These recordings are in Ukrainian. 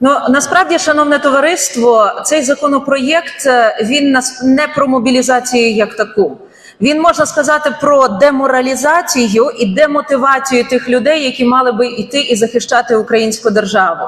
Ну насправді, шановне товариство, цей законопроєкт е, він не про мобілізацію як таку. Він можна сказати про деморалізацію і демотивацію тих людей, які мали би йти і захищати українську державу.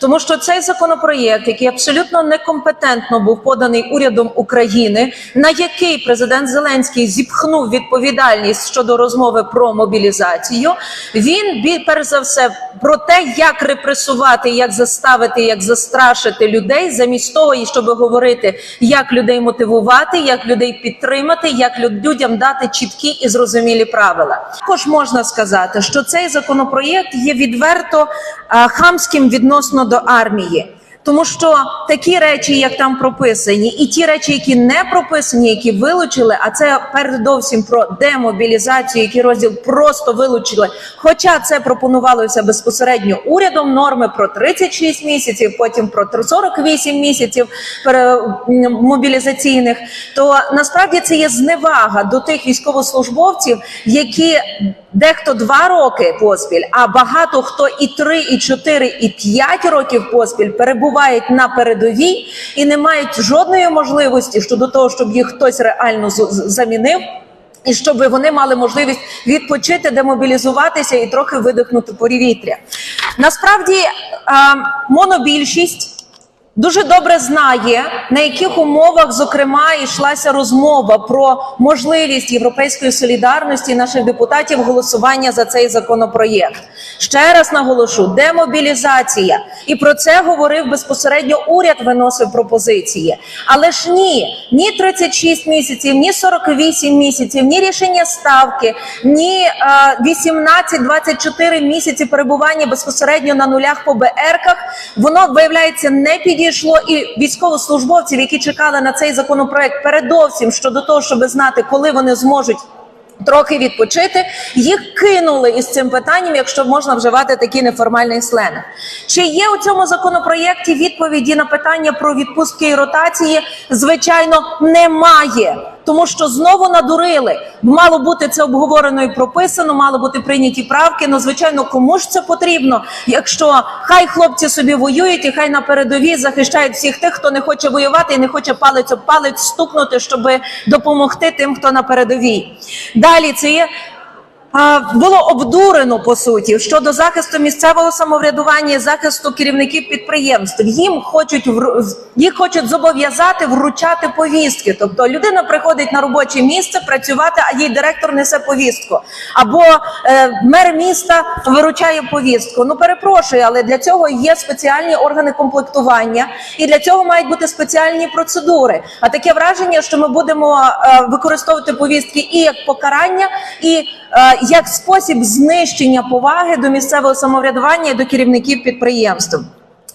Тому що цей законопроєкт, який абсолютно некомпетентно був поданий урядом України, на який президент Зеленський зіпхнув відповідальність щодо розмови про мобілізацію, він перш за все про те, як репресувати, як заставити, як застрашити людей, замість того, щоб говорити, як людей мотивувати, як людей підтримати, як люд- людям дати чіткі і зрозумілі правила. Також можна сказати, що цей законопроєкт є відверто хамським відносно до армії. Тому що такі речі, як там прописані, і ті речі, які не прописані, які вилучили, а це передовсім про демобілізацію, які розділ просто вилучили. Хоча це пропонувалося безпосередньо урядом, норми про 36 місяців, потім про 48 місяців мобілізаційних, то насправді це є зневага до тих військовослужбовців, які дехто два роки поспіль, а багато хто і три, і чотири, і п'ять років поспіль перебувають на передовій і не мають жодної можливості щодо того, щоб їх хтось реально замінив. І щоб вони мали можливість відпочити, демобілізуватися і трохи видихнути повітря. Насправді монобільшість дуже добре знає, на яких умовах, зокрема, йшлася розмова про можливість європейської солідарності наших депутатів голосування за цей законопроєкт. Ще раз наголошу: демобілізація, і про це говорив безпосередньо уряд, виносив пропозиції. Але ж ні, ні 36 місяців, ні 48 місяців, ні рішення ставки, ні е, 18-24 місяці перебування безпосередньо на нулях по БРках, воно виявляється не підійшло. І військовослужбовців, які чекали на цей законопроект, передовсім щодо того, щоб знати, коли вони зможуть. Трохи відпочити, їх кинули із цим питанням, якщо можна вживати такі неформальний сленг. Чи є у цьому законопроєкті відповіді на питання про відпустки і ротації? Звичайно, немає. Тому що знову надурили. Мало бути це обговорено і прописано, мало бути прийняті правки. Ну, звичайно, кому ж це потрібно, якщо хай хлопці собі воюють і хай на передовій захищають всіх тих, хто не хоче воювати і не хоче палець об палець стукнути, щоб допомогти тим, хто на передовій. Далі це є було обдурено по суті щодо захисту місцевого самоврядування, захисту керівників підприємств. Їм хочуть їх хочуть зобов'язати вручати повістки. Тобто людина приходить на робоче місце працювати, а їй директор несе повістку. Або е, мер міста виручає повістку. Ну перепрошую, але для цього є спеціальні органи комплектування, і для цього мають бути спеціальні процедури. А таке враження, що ми будемо е, використовувати повістки і як покарання, і е, як спосіб знищення поваги до місцевого самоврядування і до керівників підприємств.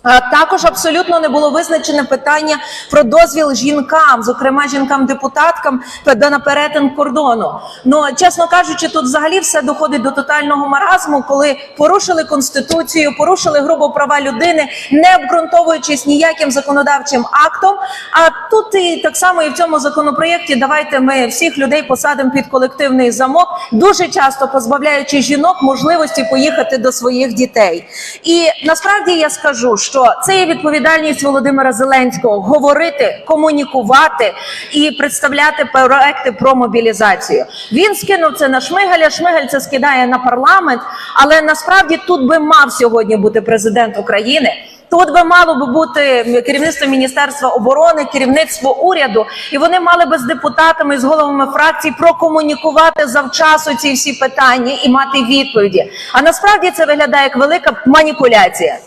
А Також абсолютно не було визначене питання про дозвіл жінкам, зокрема жінкам-депутаткам на перетин кордону. Ну чесно кажучи, тут взагалі все доходить до тотального маразму, коли порушили конституцію, порушили грубо права людини, не обґрунтовуючись ніяким законодавчим актом. А тут і так само і в цьому законопроєкті давайте ми всіх людей посадимо під колективний замок, дуже часто позбавляючи жінок можливості поїхати до своїх дітей. І насправді я скажу, що це є відповідальність Володимира Зеленського говорити, комунікувати і представляти проекти про мобілізацію. Він скинув це на Шмигаля. Шмигаль це скидає на парламент. Але насправді тут би мав сьогодні бути президент України. Тут би мало би бути керівництво міністерства оборони, керівництво уряду, і вони мали би з депутатами, з головами фракцій прокомунікувати завчасу ці всі питання і мати відповіді. А насправді це виглядає як велика маніпуляція.